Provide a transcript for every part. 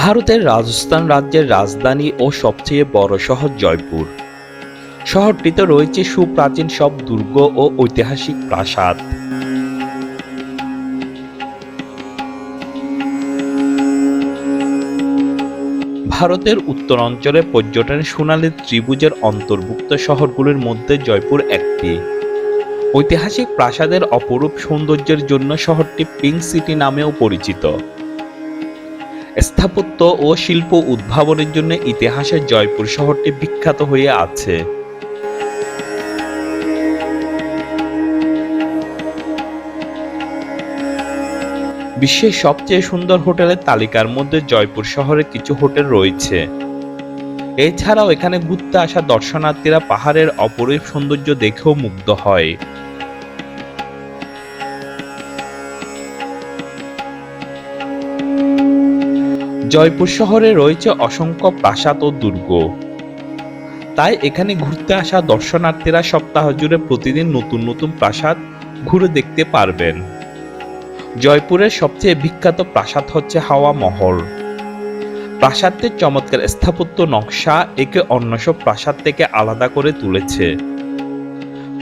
ভারতের রাজস্থান রাজ্যের রাজধানী ও সবচেয়ে বড় শহর জয়পুর। শহরটিতে রয়েছে সুপ্রাচীন সব দুর্গ ও ঐতিহাসিক প্রাসাদ। ভারতের উত্তরাঞ্চলে পর্যটনের সোনালী ত্রিভুজের অন্তর্ভুক্ত শহরগুলির মধ্যে জয়পুর একটি। ঐতিহাসিক প্রাসাদের অপরূপ সৌন্দর্যের জন্য শহরটি পিঙ্ক সিটি নামেও পরিচিত। স্থাপত্য ও শিল্প উদ্ভাবনের জন্য ইতিহাসে জয়পুর শহরটি বিখ্যাত হয়ে আছে। বিশ্বের সবচেয়ে সুন্দর হোটেলের তালিকার মধ্যে জয়পুর শহরে কিছু হোটেল রয়েছে। এছাড়াও এখানে ঘুরতে আসা দর্শনার্থীরা পাহাড়ের অপরূপ সৌন্দর্য দেখেও মুগ্ধ হয়। জয়পুর শহরে রয়েছে অসংখ্য প্রাসাদ ও দুর্গ। তাই এখানে ঘুরতে আসা দর্শনার্থীরা সপ্তাহ জুড়ে প্রতিদিন নতুন নতুন প্রাসাদ ঘুরে দেখতে পারবেন। জয়পুরের সবচেয়ে বিখ্যাত প্রাসাদ হচ্ছে হাওয়া মহল। প্রাসাদটির চমৎকার স্থাপত্য নকশা একে অন্য সব প্রাসাদ থেকে আলাদা করে তুলেছে।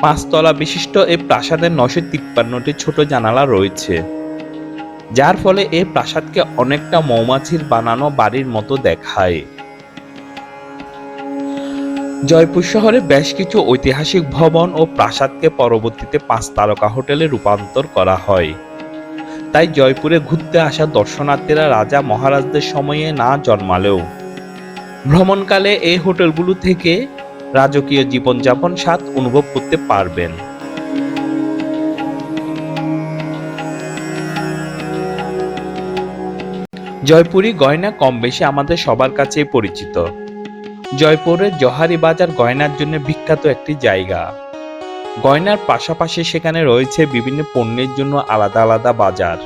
পাঁচতলা বিশিষ্ট এই প্রাসাদের নশো তিপ্পান্নটি ছোট জানালা রয়েছে। যার ফলে এই প্রাসাদকে অনেকটা মৌমাছির বানানো বাড়ির মতো দেখায়। জয়পুর শহরে বেশ কিছু ঐতিহাসিক ভবন ও প্রাসাদকে পরবর্তীতে পাঁচ তারকা হোটেলে রূপান্তর করা হয়। তাই জয়পুরে ঘুরতে আসা দর্শনার্থীরা রাজা মহারাজদের সময়ে না জন্মালেও। ভ্রমণকালে এই হোটেলগুলো থেকে রাজকীয় জীবনযাপন স্বাদ অনুভব করতে পারবেন। জয়পুরি গয়না কম বেশি আমাদের সবার কাছেই পরিচিত। জয়পুরের জহারি বাজার গয়নার জন্য বিখ্যাত একটি জায়গা। গয়নার পাশাপাশি সেখানে রয়েছে বিভিন্ন পণ্যের জন্য আলাদা আলাদা বাজার।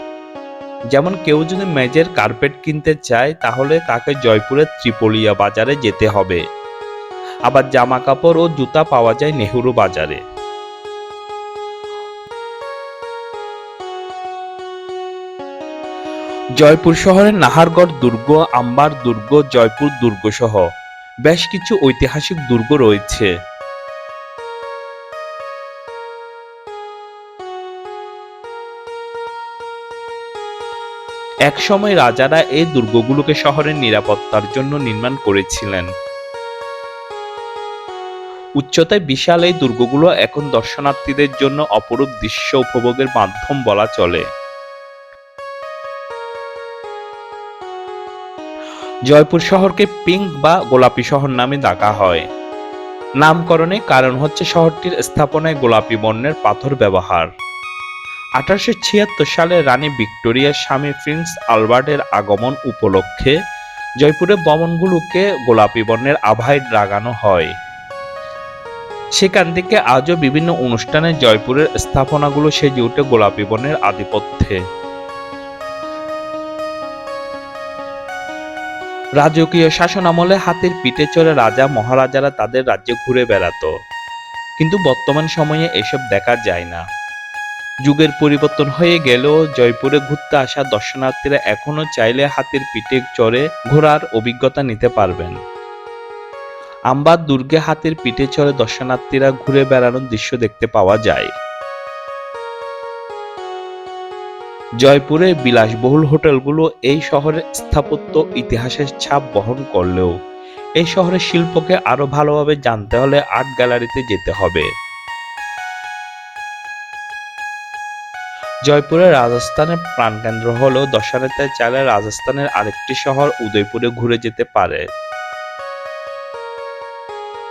যেমন কেউ যদি মেজের কার্পেট কিনতে চায়, তাহলে তাকে জয়পুরের ত্রিপলিয়া বাজারে যেতে হবে। আবার জামা কাপড় ও জুতা পাওয়া যায় নেহরু বাজারে। জয়পুর শহরের নাহারগড় দুর্গ, আম্বার দুর্গ, জয়পুর দুর্গ সহ বেশ কিছু ঐতিহাসিক দুর্গ রয়েছে। একসময় রাজারা এই দুর্গগুলোকে শহরের নিরাপত্তার জন্য নির্মাণ করেছিলেন। উচ্চতায় বিশাল এই দুর্গগুলো এখন দর্শনার্থীদের জন্য অপরূপ দৃশ্য উপভোগের মাধ্যম বলা চলে। জয়পুর শহরকে পিঙ্ক বা গোলাপি শহর নামে ডাকা হয়। নামকরণে কারণ হচ্ছে শহরটির স্থাপনায় গোলাপি বর্ণের পাথর ব্যবহার। আঠারোশো ছিয়াত্তর সালে রানী ভিক্টোরিয়ার স্বামী প্রিন্স আলবার্টের আগমন উপলক্ষে জয়পুরের ভবনগুলোকে গোলাপি বর্ণের আভায় লাগানো হয়। সেখান থেকে আজও বিভিন্ন অনুষ্ঠানে জয়পুরের স্থাপনাগুলো সেজে ওঠে গোলাপি বর্ণের আধিপত্যে। রাজকীয় শাসন আমলে হাতের পিঠে চড়ে রাজা, মহারাজারা তাদের রাজ্যে ঘুরে বেড়াতো। কিন্তু বর্তমান সময়ে এসব দেখা যায় না। যুগের পরিবর্তন হয়ে গেলেও জয়পুরে ঘুরতে আসা দর্শনার্থীরা এখনও চাইলে হাতের পিঠে চড়ে ঘোরার অভিজ্ঞতা নিতে পারবেন। আম্বার দুর্গে হাতের পিঠে চড়ে দর্শনার্থীরা ঘুরে বেড়ানোর দৃশ্য দেখতে পাওয়া যায়। জয়পুরের বিলাসবহুল হোটেলগুলো এই শহরের স্থাপত্য ইতিহাসের ছাপ বহন করলেও এই শহরের শিল্পকে আরও ভালোভাবে জানতে হলে আর্ট গ্যালারিতে যেতে হবে। জয়পুরের রাজস্থানের প্রাণকেন্দ্র হলেও দর্শনার্থীরা চাইলে রাজস্থানের আরেকটি শহর উদয়পুরে ঘুরে যেতে পারে।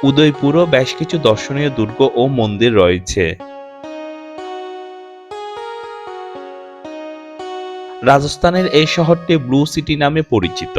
উদয়পুরও বেশ কিছু দর্শনীয় দুর্গ ও মন্দির রয়েছে। রাজস্থানের এই শহরটি ব্লু সিটি নামে পরিচিত।